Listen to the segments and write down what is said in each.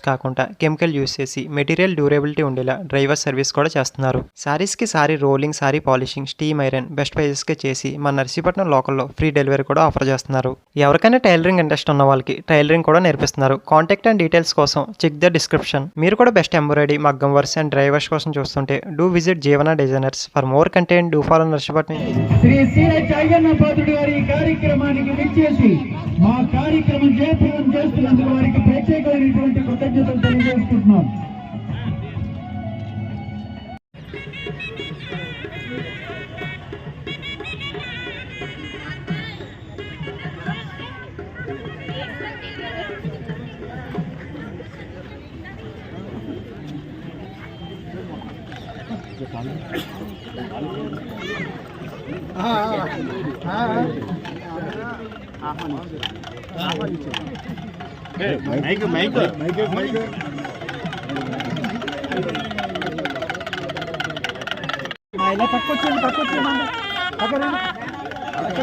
కాకుండా chemical use చేసి material durability ఉండేలా డ్రైవర్ సర్వీస్ కూడా చేస్తున్నారు. శారీస్కి sari rolling sari polishing steam iron best ప్రైజెస్కి చేసి మన నర్సీపట్నం లోకల్లో ఫ్రీ డెలివరీ కూడా ఆఫర్ చేస్తున్నారు. ఎవరికైనా టైలరింగ్ ఇంట్రెస్ట్ ఉన్న వాళ్ళకి టైలరింగ్ కూడా నేర్పిస్తున్నారు. కాంటాక్ట్ అండ్ డీటెయిల్స్ కోసం చెక్ ద డిస్క్రిప్షన్ మీరు కూడా బెస్ట్ ఎంబ్రాయిడరీ మగ్గం వర్క్స్ అండ్ డ్రైవర్స్ కోసం చూస్తుంటే do visit Jeevana designers for more content do follow Narsipatnam. Shri CH Ayyanna Patrudu గారి కార్యక్రమానికి విచ్చేసి మా కార్యక్రమం జయప్రదం చేస్తున్నందుకు వారికి ప్రత్యేకమైనటువంటి ఇలా పక్కొచ్చేయండి పక్కొచ్చేయండి పక్కన దానికి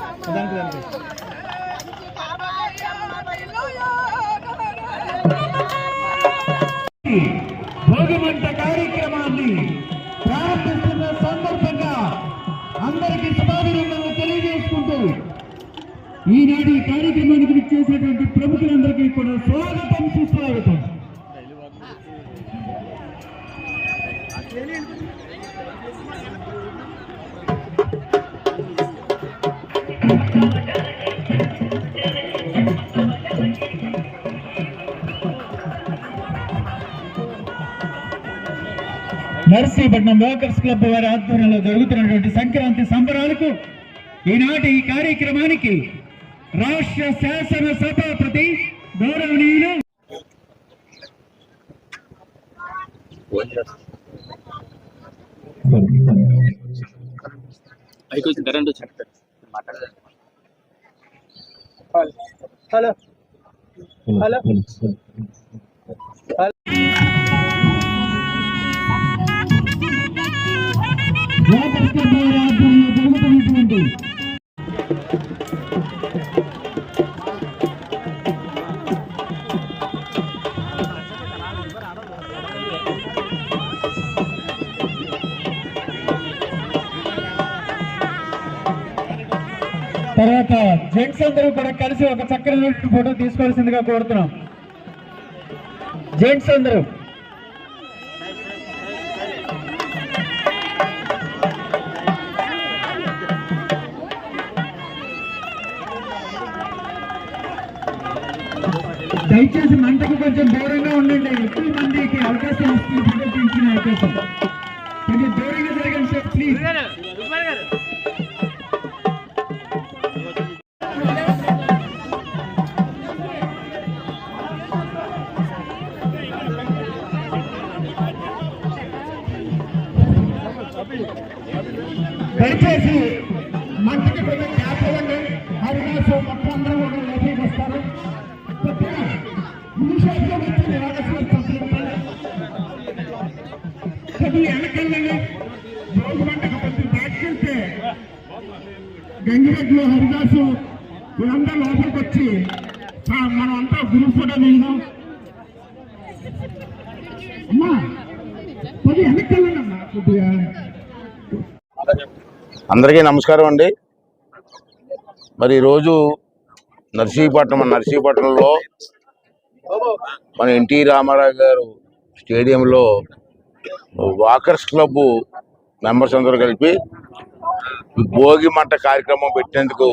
ఈనాడు ఈ కార్యక్రమానికి విచ్చేసినటువంటి ప్రముఖులందరికీ కూడా స్వాగతం సుస్వాగతం. నర్సీపట్నం వాకర్స్ క్లబ్ వారి ఆధ్వర్యంలో జరుగుతున్నటువంటి సంక్రాంతి సంబరాలకు ఈనాటి ఈ కార్యక్రమానికి రాష్ట్ర శాసన సభాపతి గౌరవనీయులు పైకి వచ్చి కరెంట్ వచ్చింది హలో హలో వాకర్స్ క్లబ్ తర్వాత జెంట్స్ అందరూ కూడా కలిసి ఒక చక్కని ఫోటో తీసుకోవాల్సిందిగా కోరుతున్నాం. జెంట్స్ అందరూ. దయచేసి మంటకు కొంచెం దూరంగా ఉండండి. ఎక్కువ మందికి అవకాశం వస్తుంది. ఫోటో అవకాశం. కొంచెం దూరంగా జరగండి సార్ ప్లీజ్ దయచేసి మంచికి కొంచెం గ్యాప్ ఇవ్వండి హరిదాసు మొత్తం అందరూ కూడా లోపలికి వస్తారు. కొద్దిగా నిమిషాల్లో వచ్చింది రాజస్వామి కొద్దిగా వెనకెళ్ళండి రోజు కొద్దిగా బ్యాక్కెళ్తే గంగిరెడ్డిలో హరిదాసు వీళ్ళందరూ లోపలికి వచ్చి మనం అంతా గ్రూప్ ఫోటో దిగుదాం అమ్మా కొద్దిగా వెనక్కి వెళ్ళండమ్మా కొద్దిగా. అందరికీ నమస్కారం అండి. మరి ఈరోజు నర్సీపట్నం మన నర్సీపట్నంలో మన ఎన్టీ రామారావు గారు స్టేడియంలో వాకర్స్ క్లబ్ మెంబర్స్ అందరూ కలిపి భోగి మంట కార్యక్రమం పెట్టినందుకు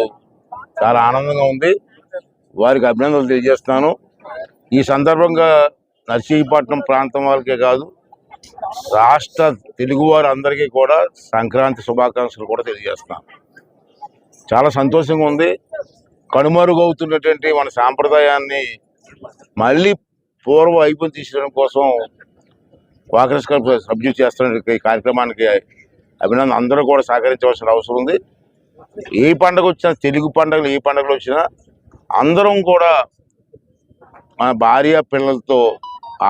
చాలా ఆనందంగా ఉంది. వారికి అభినందనలు తెలియజేస్తున్నాను. ఈ సందర్భంగా నర్సీపట్నం ప్రాంతం వాళ్ళకే కాదు రాష్ట్ర తెలుగువారు అందరికీ కూడా సంక్రాంతి శుభాకాంక్షలు కూడా తెలియజేస్తున్నాను చాలా సంతోషంగా ఉంది. కనుమరుగవుతున్నటువంటి మన సాంప్రదాయాన్ని మళ్ళీ పూర్వ వైపుని తీసుకోవడం కోసం కాంగ్రెస్ సబ్జ్యూ చేస్తున్న ఈ కార్యక్రమానికి అభినందన అందరూ కూడా సహకరించవలసిన అవసరం ఉంది. ఏ పండుగ వచ్చినా తెలుగు పండుగలు ఏ పండుగలు వచ్చినా అందరం కూడా మన భార్య పిల్లలతో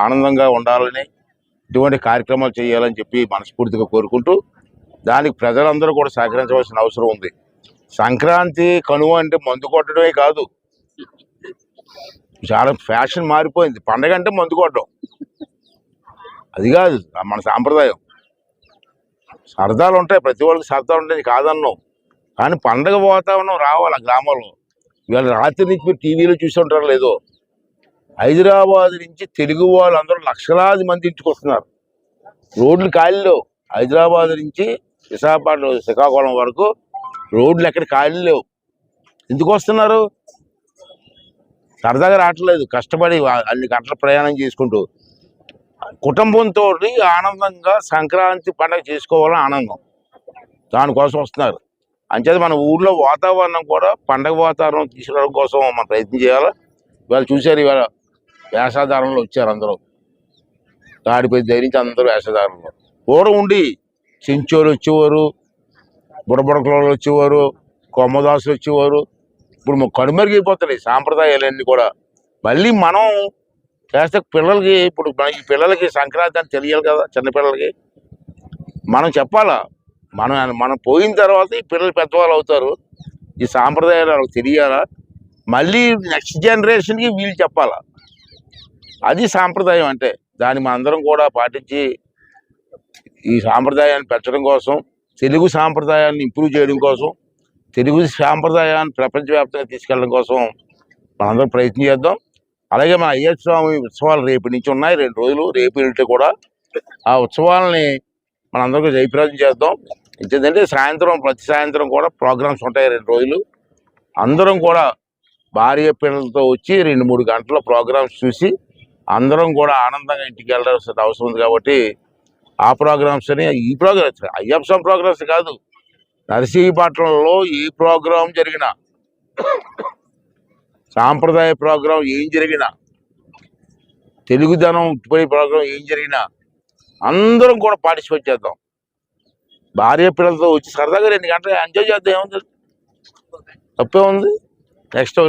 ఆనందంగా ఉండాలని ఇటువంటి కార్యక్రమాలు చేయాలని చెప్పి మనస్ఫూర్తిగా కోరుకుంటూ దానికి ప్రజలందరూ కూడా సహకరించవలసిన అవసరం ఉంది. సంక్రాంతి కనువ అంటే మందు కొట్టడమే కాదు. చాలా ఫ్యాషన్ మారిపోయింది. పండగ అంటే మందు కొట్టడం. అది కాదు మన సాంప్రదాయం. సరదాలు ఉంటాయి ప్రతి వాళ్ళకి సరదాలు ఉంటాయి కాదన్నాం. కానీ పండగ వాతావరణం రావాలి ఆ గ్రామంలో? ఇవాళ రాత్రి నుంచి మీరు టీవీలో చూసి ఉంటారో లేదో? హైదరాబాద్ నుంచి తెలుగు వాళ్ళందరూ లక్షలాది మంది ఇంటికి వస్తున్నారు రోడ్లు ఖాళీలో హైదరాబాద్ నుంచి విశాఖపట్నం శ్రీకాకుళం వరకు రోడ్లు ఎక్కడ ఖాళీ లేవు. ఎందుకు వస్తున్నారు సరదాగా రావట్లేదు. కష్టపడి అన్ని గంటల ప్రయాణం చేసుకుంటూ. కుటుంబంతో ఆనందంగా సంక్రాంతి పండుగ చేసుకోవాలని ఆనందం. దానికోసం వస్తున్నారు. అంచేత మన ఊర్లో వాతావరణం కూడా పండగ వాతావరణం తీసుకురావడం కోసం మనం ప్రయత్నం చేయాలి? ఇవాళ చూశారు ఇవాళ వేషాధారంలో వచ్చారు అందరూ. తాడిపై ధరించి అందరూ వేషధారంలో పూర్వం ఉండి చెంచోలు వచ్చేవారు బుడబుడకలు వచ్చేవారు కొమ్మదాసులు వచ్చేవారు. ఇప్పుడు మాకు కనుమరుగైపోతున్నాయి సాంప్రదాయాలన్నీ కూడా. మళ్ళీ మనం చేస్తే పిల్లలకి ఇప్పుడు మన ఈ పిల్లలకి సంక్రాంతి అని తెలియాలి కదా చిన్నపిల్లలకి మనం చెప్పాలా మనం మనం పోయిన తర్వాత ఈ పిల్లలు పెద్దవాళ్ళు అవుతారు. ఈ సాంప్రదాయాలు వాళ్ళకి తెలియాలా? మళ్ళీ నెక్స్ట్ జనరేషన్కి వీళ్ళు చెప్పాలా? అది సాంప్రదాయం అంటే దాన్ని మనందరం కూడా పాటించి ఈ సాంప్రదాయాన్ని పెంచడం కోసం తెలుగు సాంప్రదాయాన్ని ఇంప్రూవ్ చేయడం కోసం తెలుగు సాంప్రదాయాన్ని ప్రపంచవ్యాప్తంగా తీసుకెళ్ళడం కోసం మనందరం ప్రయత్నం చేద్దాం. అలాగే మన అయ్యర్ స్వామి ఉత్సవాలు రేపు నుంచి ఉన్నాయి రెండు రోజులు రేపు ఎల్లుండి కూడా ఆ ఉత్సవాలని మనందరికీ జయప్రదం చేద్దాం. ఎందుకంటే సాయంత్రం ప్రతి సాయంత్రం కూడా ప్రోగ్రామ్స్ ఉంటాయి రెండు రోజులు. అందరం కూడా భార్య పిల్లలతో వచ్చి రెండు మూడు గంటల ప్రోగ్రామ్స్ చూసి అందరం కూడా ఆనందంగా ఇంటికి వెళ్ళాల్సిన అవసరం ఉంది కాబట్టి ఆ ప్రోగ్రామ్స్ అని ఈ ప్రోగ్రామ్స్ అయ్యప్ప ప్రోగ్రామ్స్ కాదు. నరసింహపట్నంలో ఏ ప్రోగ్రాం జరిగినా సాంప్రదాయ ప్రోగ్రాం ఏం జరిగినా తెలుగుదనం ఉట్టిపడే ప్రోగ్రాం ఏం జరిగినా అందరం కూడా పార్టిసిపేట్ చేద్దాం. భార్య పిల్లలతో వచ్చి సరదాగా రెండు గంటలు ఎంజాయ్ చేద్దాం ఏముంది? తప్పే ఉంది. నెక్స్ట్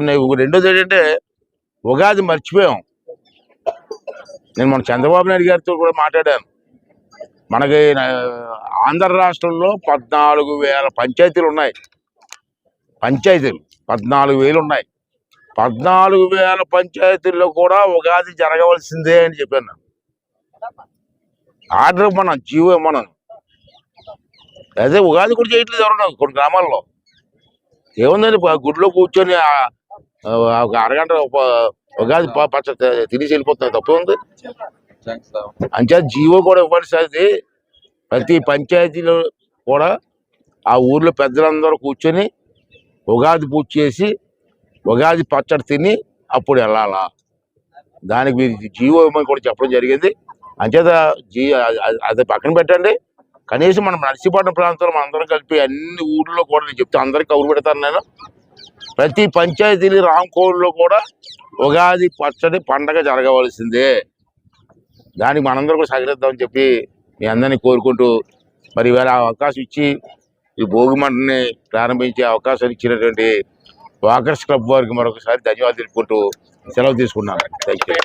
రెండోది ఏంటంటే ఉగాది మర్చిపోయాం. నేను మన చంద్రబాబు నాయుడు గారితో కూడా మాట్లాడాను. మనకి ఆంధ్ర రాష్ట్రంలో పద్నాలుగు వేల పంచాయతీలు ఉన్నాయి. పంచాయతీలు పద్నాలుగు వేలు ఉన్నాయి. పద్నాలుగు వేల పంచాయతీల్లో కూడా ఉగాది జరగవలసిందే అని చెప్పాను ఆర్డర్ మనం జీవో మనం అదే ఉగాది కూడా చేయట్లేదు ఎవరన్నా కొన్ని గ్రామాల్లో. ఏముందండి గుడిలో కూర్చొని ఒక అరగంట ఒక ఉగాది పచ్చ తి- తినేసి వెళ్ళిపోతుంది తప్పు ఉంది. అంచేత జీవో కూడా ఇవ్వాల్సింది. ప్రతి పంచాయతీలో కూడా ఆ ఊర్లో పెద్దలందరూ కూర్చొని ఉగాది పూజ చేసి ఉగాది పచ్చడి తిని అప్పుడు వెళ్ళాలా? దానికి మీరు జీవో ఇవ్వమని కూడా చెప్పడం జరిగింది. అంచేత జీ అది- పక్కన పెట్టండి. కనీసం మనం నర్సీపట్నం ప్రాంతంలో మనం అందరం కలిపి అన్ని ఊర్లో కూడా నేను చెప్తే అందరికి కౌరు పెడతాను నేను. ప్రతి పంచాయతీలు రాంకోడ్లో కూడా ఉగాది పచ్చడి పండగ జరగవలసిందే. దానికి మనందరం కూడా సహకరిద్దామని చెప్పి మీ అందరినీ కోరుకుంటూ మరి వేళ ఆ అవకాశం ఇచ్చి ఈ భోగి మంటని ప్రారంభించే అవకాశం ఇచ్చినటువంటి వాకర్స్ క్లబ్ వారికి మరొకసారి ధన్యవాదాలు తెలుపుకుంటూ సెలవు తీసుకున్నాను థ్యాంక్ యూ